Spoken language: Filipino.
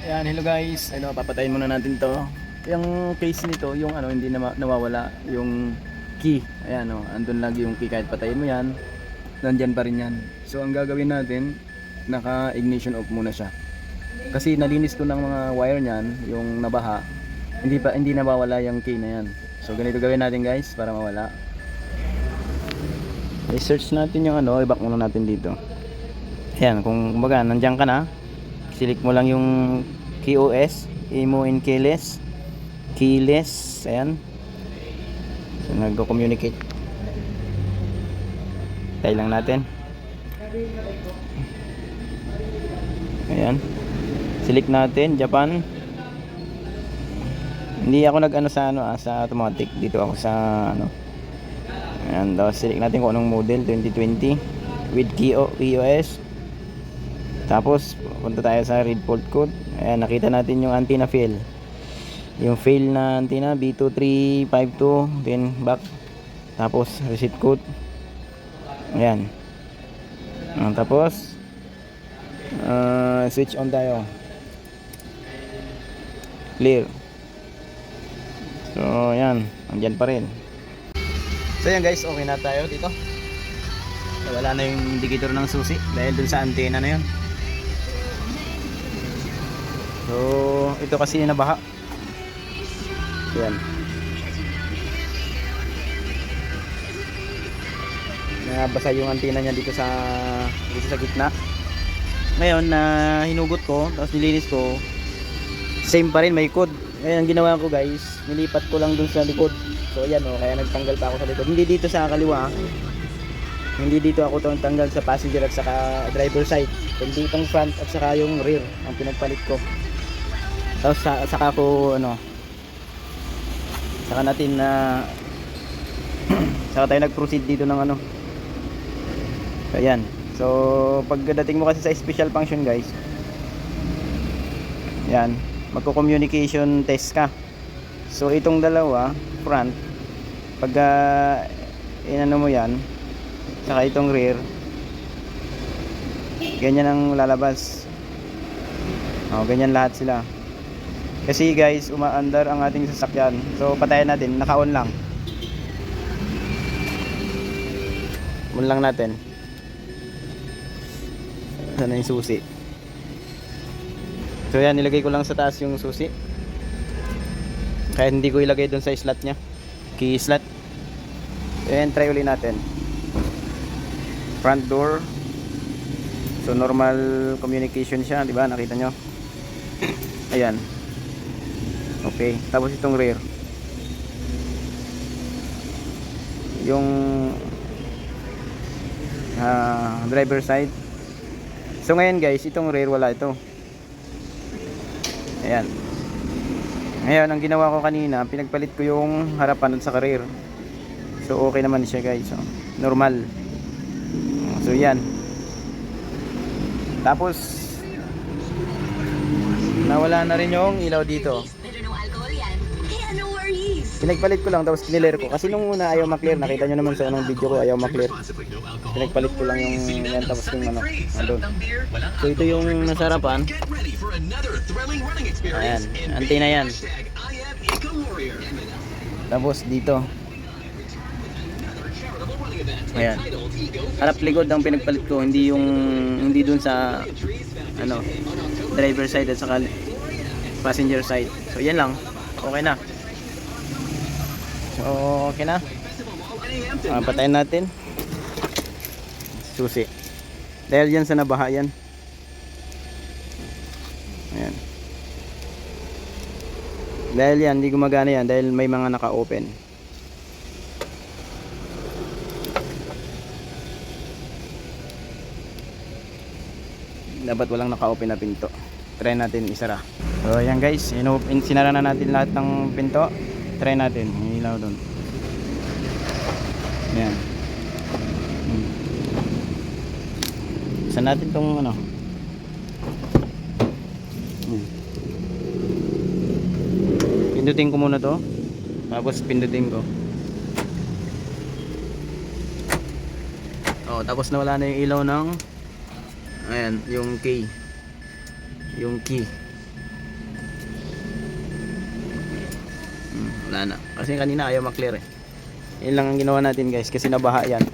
Ayan, hello guys. Ano, papatayin muna natin 'to. Yung case nito, yung ano, hindi na nawawala yung key. Ayan, oh, andun lagi yung key kahit patayin mo 'yan. Nandiyan pa rin 'yan. So ang gagawin natin, naka-ignition off muna siya. Kasi nalinis ko ng mga wire niyan, yung nabaha. Hindi pa hindi nawawala yung key na 'yan. So ganito gawin natin guys para mawala. I-search natin yung ano, i-back muna natin dito. Ayan, kung kumbaga nandiyan ka na, Silik mo lang yung KOS, imo in keyless, keyless, ayan. So, nagko-communicate. Tayo lang natin. Ayan. Select natin, Japan. Hindi ako nag-ano sa ano ah, sa automatic. Dito ako sa ano. Ayan, tapos select natin kung anong model 2020 with KO, KOS. Tapos, punta tayo sa read fault code. Ayan, nakita natin yung antenna fail. Yung fail na antenna, B2352, then back. Tapos, reset code. Ayan. Ah, tapos, ah, switch on tayo. Clear. So, ayan. Andyan pa rin. So, ayan guys. Okay na tayo dito. Wala na yung indicator ng susi dahil dun sa antenna na yun. So, ito kasi nabaha. Yan. Nabasa yung antena niya dito sa dito sa gitna. Ngayon na hinugot ko, tapos nilinis ko, same pa rin may code. Ngayon ang ginawa ko guys, nilipat ko lang dun sa likod. So ayan oh, kaya nagtanggal pa ako sa likod. Hindi dito sa kaliwa. ah. Hindi dito ako tong tanggal sa passenger at saka driver side. Kundi itong front at saka yung rear ang pinagpalit ko. Tapos sa, saka ko ano saka natin na saka tayo nag-proceed dito ng ano. Ayan. So pagdating mo kasi sa special function guys. Yan, magko-communication test ka. So itong dalawa, front pag uh, inano mo yan saka itong rear ganyan ang lalabas oh, ganyan lahat sila kasi guys umaandar ang ating sasakyan. So patayin natin. Naka on lang. On lang natin. Sana yung susi. So yan nilagay ko lang sa taas yung susi. Kaya hindi ko ilagay doon sa slot nya key slot. And try uli natin. Front door. So normal communication siya di ba? Nakita nyo? Ayan okay tapos itong rear. Yung ah, driver side. So ngayon guys itong rear wala ito. Ayan. Ngayon ang ginawa ko kanina pinagpalit ko yung harapan at sa rear. So okay naman siya guys so, normal. So yan. Tapos nawala na rin yung ilaw dito. Pinagpalit ko lang tapos kiniler ko. Kasi nung una ayaw maklear. Nakita nyo naman sa unang video ko ayaw maklear. Pinagpalit ko lang yung yan tapos yung ano. Andun. So ito yung nasa harapan. Ayan. Antena yan. Tapos dito. Ayan. Harap likod ang pinagpalit ko, hindi yung hindi dun sa ano, driver side at saka passenger side. So yan lang. Okay na. So okay na. Ah, patayin natin. Susi. Dahil yan sa nabaha yan. Ayan. Dahil yan, hindi gumagana yan dahil may mga naka-open. dapat walang naka-open na pinto try natin isara so ayan guys ino sinara na natin lahat ng pinto try natin. Yung ilaw doon ayan. Hmm. natin tong ano? Hmm. pindutin ko muna to. Tapos pindutin ko. Oh tapos nawala na yung ilaw ng ayan yung key. Yung key Wala na. Kasi kanina ayaw maklear eh. Yun lang ang ginawa natin guys kasi nabaha yan.